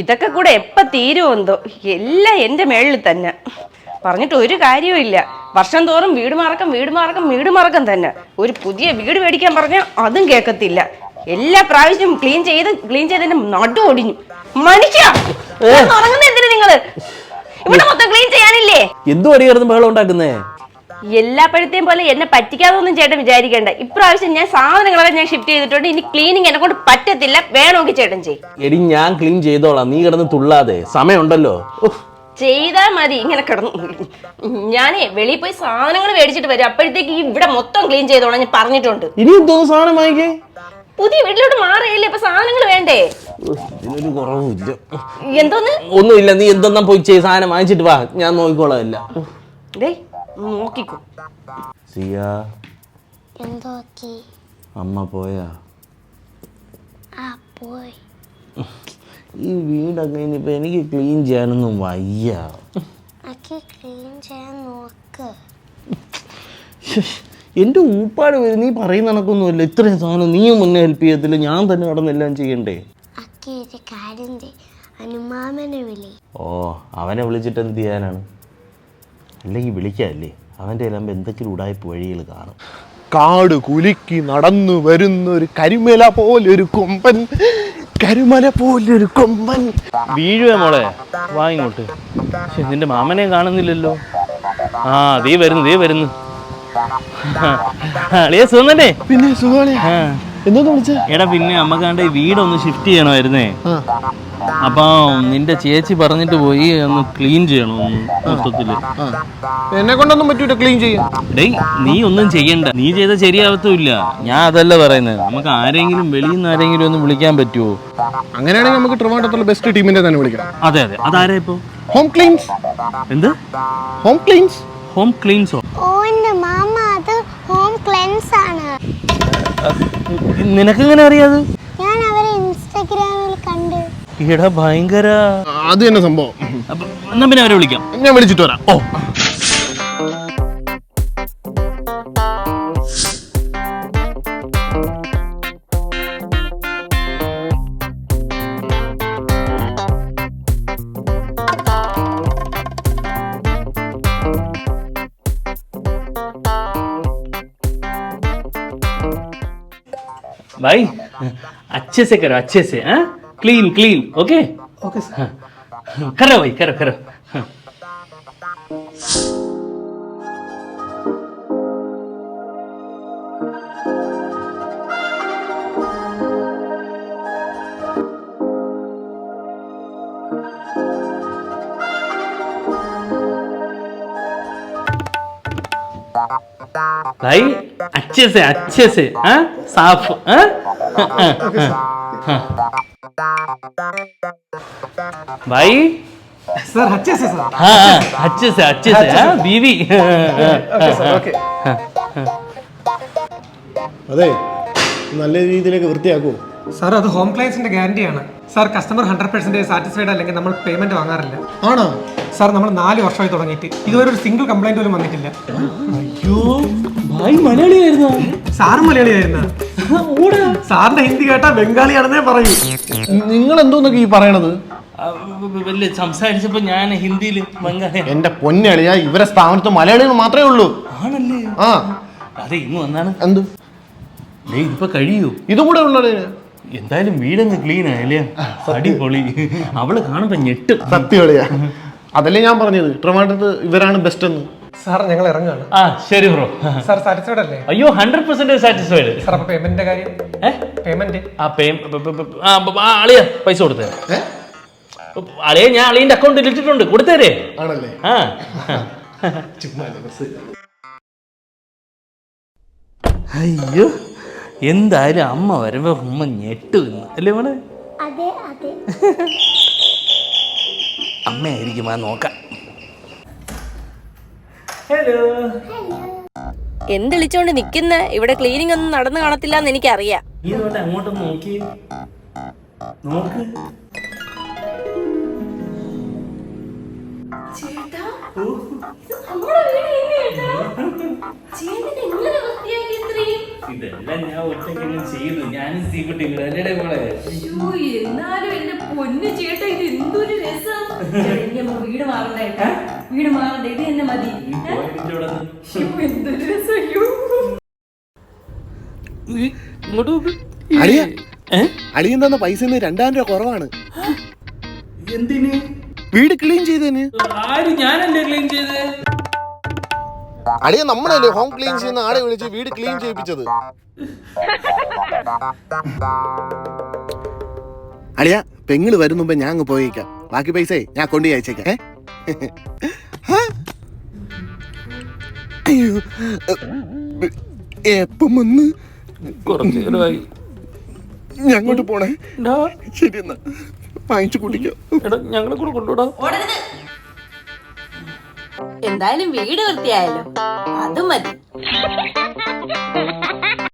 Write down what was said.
ഇതൊക്കെ കൂടെ എപ്പ തീരുമെന്തോ? എല്ലാം എന്റെ മേളിൽ തന്നെ. പറഞ്ഞിട്ട് ഒരു കാര്യവും ഇല്ല. വർഷം തോറും വീട് മാറക്കം വീട് മാറക്കം വീട് മാറക്കം തന്നെ. ഒരു പുതിയ വീട് മേടിക്കാൻ പറഞ്ഞാൽ അതും കേൾക്കത്തില്ല എല്ലാ പ്രാവശ്യവും ക്ലീൻ ചെയ്ത് ക്ലീൻ ചെയ്തതിന്റെ നടു ഒടിഞ്ഞു. മനുഷ്യ ഉറങ്ങുന്ന എന്തിനു നിങ്ങൾ? ഇവിടെ മൊത്തം ക്ലീൻ ചെയ്യാനില്ലേ? എന്തു അടിയായിരുന്നു ബഹളം ഉണ്ടാക്കുന്നേ? എല്ലാ പഴത്തെയും പോലെ എന്നെ പറ്റിക്കാതൊന്നും ചേട്ടൻ വിചാരിക്കേണ്ട. ഇപ്രാവശ്യം ഞാൻ സാധനങ്ങളൊക്കെ ഞാൻ ഷിഫ്റ്റ് ചെയ്തിട്ടുണ്ട്. ഇനി ക്ലീനിങ് എന്നെ കൊണ്ട് പറ്റത്തില്ല. വേണമെങ്കിൽ ചേട്ടൻ ചെയ്യും. എടി ഞാൻ ക്ലീൻ ചെയ്തോളാം. നീ കിടന്ന് തുള്ളാതെ. സമയമുണ്ടല്ലോ. ചെയ്താ മതി. ഇങ്ങനെ കിടന്നു ഞാനേ വെളിയിൽ പോയി സാധനങ്ങൾ മേടിച്ചിട്ട് വരും. അപ്പോഴത്തേക്ക് ഇവിടെ മൊത്തം ക്ലീൻ ചെയ്തോളാം ഞാൻ പറഞ്ഞിട്ടുണ്ട്. ഇനി എന്തോ സാധനം വാങ്ങിക്കേ? പുതിയ വീട്ടിലോട്ട് മാറിയില്ലേ? ഇപ്പൊ സാധനങ്ങൾ വേണ്ടേ? ഇതിനൊരു കുറവുമില്ല. എന്തോന്ന്? ഒന്നുമില്ല. നീ എന്തെന്നാ പോയി ചെയ്ത് സാധനം വാങ്ങിച്ചിട്ട് വാ. ഞാൻ നോക്കിക്കോളാം നോക്കിക്കോ. സിയ. എന്തോക്കി അമ്മ പോയാ? ആ പോയി. ഈ വീടൊക്കെ ഇനിയിപ്പോ എനിക്ക് ക്ലീൻ ചെയ്യാനൊന്നും വയ്യ. അക്കി ക്ലീൻ ചെയ്യാൻ നോക്ക്. എന്റെ ഊപ്പാട് വരും നീ പറയുന്ന കണക്കൊന്നുമില്ല. ഇത്രയും സാധനം നീ മുന്നേ ഹെൽപ്പ് ചെയ്യത്തില്ല. ഞാൻ തന്നെ കടന്നെല്ലാം ചെയ്യണ്ടേ? ഓ അവനെ വിളിച്ചിട്ട് എന്ത് ചെയ്യാനാണ്? അല്ലെങ്കിൽ വിളിക്കാല്ലേ? അവന്റെ എല്ലാം എന്തെങ്കിലും ഉടായ്പ വഴികൾ കാണും. കാട് കുലുക്കി നടന്നു വരുന്ന ഒരു കരിമല പോലൊരു കൊമ്പൻ. കരിമല പോലൊരു കൊമ്പൻ. വീഴുവേ മോളെ? വാ ഇങ്ങോട്ട്. ശ്ശെ, നിന്റെ മാമനെ കാണുന്നില്ലല്ലോ. ആ ദേ വരുന്നു ദേ വരുന്നു. അളിയ സുഖം തന്നെ? പിന്നെ സുഖാണ് ആ. എന്തോന്ന് വിളിച്ച? എടാ പിന്നെ അമ്മക്കാണ്ട് വീടൊന്ന് ഷിഫ്റ്റ് ചെയ്യണമായിരുന്നേ. അപ്പൊ നിന്റെ ചേച്ചി പറഞ്ഞിട്ട് പോയി ഒന്ന് ക്ലീൻ ചെയ്യണം മൊത്തത്തിൽ. എന്നെ കൊണ്ടൊന്നും പറ്റൂല ക്ലീൻ ചെയ്യാൻ. ഡേയ് നീ ഒന്നും ചെയ്യണ്ട. നീ ചെയ്ത ശരിയാവത്തുമില്ല. ഞാൻ അതല്ല പറയുന്നത് നമുക്ക് ആരെങ്കിലും വെളിയിൽ നിന്ന് ആരെങ്കിലും ഒന്ന് വിളിക്കാൻ പറ്റുമോ അങ്ങനെയാണെങ്കിൽ നമുക്ക് ട്രിവാൻഡ്രത്തുള്ള ബെസ്റ്റ് ടീമിന്റെ തന്നെ വിളിക്കാം. അതെ അതെ. അതാരാ ഇപ്പോ? ഹോം ക്ലീൻസ് എന്ത്? ഹോം ക്ലീൻസ് ഹോം ക്ലീൻസോ ഓ? എന്റെ മാമ അത് ഹോം ക്ലെൻസ് ആണ്. നിനക്കെങ്ങനെ അറിയാതെ ഞാൻ അവരെ ഇൻസ്റ്റാഗ്രാമിൽ കണ്ട്. ഈടാ ഭയങ്കര അത് തന്നെ സംഭവം അപ്പൊ എന്നാ പിന്നെ അവരെ വിളിക്കാം ഞാൻ വിളിച്ചിട്ട് വരാം ഓ भाई अच्छे से करो अच्छे से हाँ क्लीन क्लीन ओके ओके करो भाई करो करो हाँ. भाई अच्छे से अच्छे से हाँ साफ हाँ हाँ, भाई सर अच्छे से सर हाँ हाँ, अच्छे से अच्छे से हाँ बीवी ओके അതെ നല്ല രീതിയിലേക്ക് വൃത്തിയാക്കൂ സാർ അത് ഹോം ക്ലയൻസിന്റെ ഗ്യാരണ്ടിയാണ് sir customer hundred percentage satisfied അല്ലെങ്കിൽ നമ്മൾ പേയ്മെന്റ് വാങ്ങാറില്ല. ആണോ? സാർ നമ്മൾ നാല് വർഷമായി തുടങ്ങിയിട്ട്. ഇതുവരെ ഒരു സിംഗിൾ കംപ്ലൈന്റ് പോലും വന്നിട്ടില്ല. അയ്യോ ഭായ് മലയാളിയായിരുന്നു? സാർ മലയാളിയായിരുന്നു? സാറിന്റെ ഹിന്ദി കേട്ടാ ബംഗാളിയാണെന്നേ പറയൂ. നിങ്ങൾ എന്തോന്നൊക്കെ ഈ പറയണത്? വലിയ സംസാരിച്ചപ്പോ ഞാൻ ഹിന്ദിയിൽ ബംഗാളി എന്റെ പൊന്നളിയ ഇവരെ സ്ഥാപനത്ത് മലയാളികൾ മാത്രമേ ഉള്ളൂ. ആണല്ലേ? ആ. അതെ ഇന്ന് വന്നാണ്. എന്ത്? ഇതിപ്പോ കഴിയൂ. ഇതും കൂടെ ഉള്ളത്? എന്തായാലും വീടങ്ങ് ക്ലീൻ ആയല്ലേ അടിപൊളി. അവൾ കാണുമ്പോ ഞെട്ടും. സത്യളിയാ അതല്ലേ ഞാൻ പറഞ്ഞത്? ട്രിവാൻഡ്രത്ത് ഇവരാണ് ബെസ്റ്റ് എന്ന്. സാർ ഞങ്ങൾ ഇറങ്ങാണ് ആ ശരി ബ്രോ സാർ സാറ്റിസ്ഫൈഡ് അല്ലേ? അയ്യോ ഹൺഡ്രഡ് പെർസെന്റ് സാറ്റിസ്ഫൈഡ് സാർ അപ്പൊ പേയ്മെന്റിന്റെ കാര്യം? പേയ്മെന്റ് ആ പേ അളിയ പൈസ കൊടുത്തേ. അളിയ ഞാൻ അളിയന്റെ അക്കൗണ്ടിൽ ഇട്ടിട്ടുണ്ട്. കൊടുത്തേരേ. ആണല്ലേ? ആ. അയ്യോ. എന്തായാലും അമ്മ വരുമ്പോ ഉമ്മ ഞെട്ടു നിന്ന് അല്ലേ മോളെ? അതെ അതെ. അമ്മയായിരിക്കും ആ നോക്കാം. എന്തെളിച്ചോണ്ട് നിക്കുന്ന? ഇവിടെ ക്ലീനിങ് ഒന്നും നടന്നു കാണത്തില്ല എന്ന് എനിക്കറിയാം. നീ ഇതുകൊണ്ട് അങ്ങോട്ട് നോക്കി. നോക്ക്. ഇതെല്ലാം ഞാൻ ഒറ്റയ്ക്ക് ചെയ്തു ഞാനും തീപ്പെട്ടി അല്ലേ മോളെ? എന്നാലും എന്റെ പൊന്നു ചേട്ടാ എന്തൊരു രസം. വീട് മാറണ്ടേ? വീട് മാറണ്ടേ? ഇത് തന്നെ മതി. ശ്ശോ, എന്തൊരു രസം. ഇങ്ങോട്ട് നോക്ക്. അളിയ. ഏ? അളിയൻ തന്ന പൈസ രണ്ടായിരം രൂപ കുറവാണ്. എന്തിന്? വീട് ക്ലീൻ ചെയ്തതിന്. ആര് ഞാനല്ലേ ക്ലീൻ ചെയ്ത് അളിയ നമ്മളല്ലേ ഹോം ക്ലീൻ ചെയ്യുന്ന ആളെ വിളിച്ച് വീട് ക്ലീൻ ചെയ്യിപ്പിച്ചത്. അടിയ പെങ്ങൾ വരും മുമ്പ് ഞാൻ അങ്ങ് പോയേക്കാം. ബാക്കി പൈസ ഞാൻ കൊണ്ടു അയച്ചേക്കാം? അയ്യോ എപ്പം വന്ന്? കുറച്ച് നേരമായി. ഞാൻ അങ്ങോട്ട് പോണേ. ശരി എന്നാ. വാങ്ങിച്ചു കുടിക്കാം. എടാ ഞങ്ങളെ കൂടെ കൊണ്ടുവിടാം. ഓടരുത്. എന്തായാലും വീട് വൃത്തിയായല്ലോ. അത് മതി.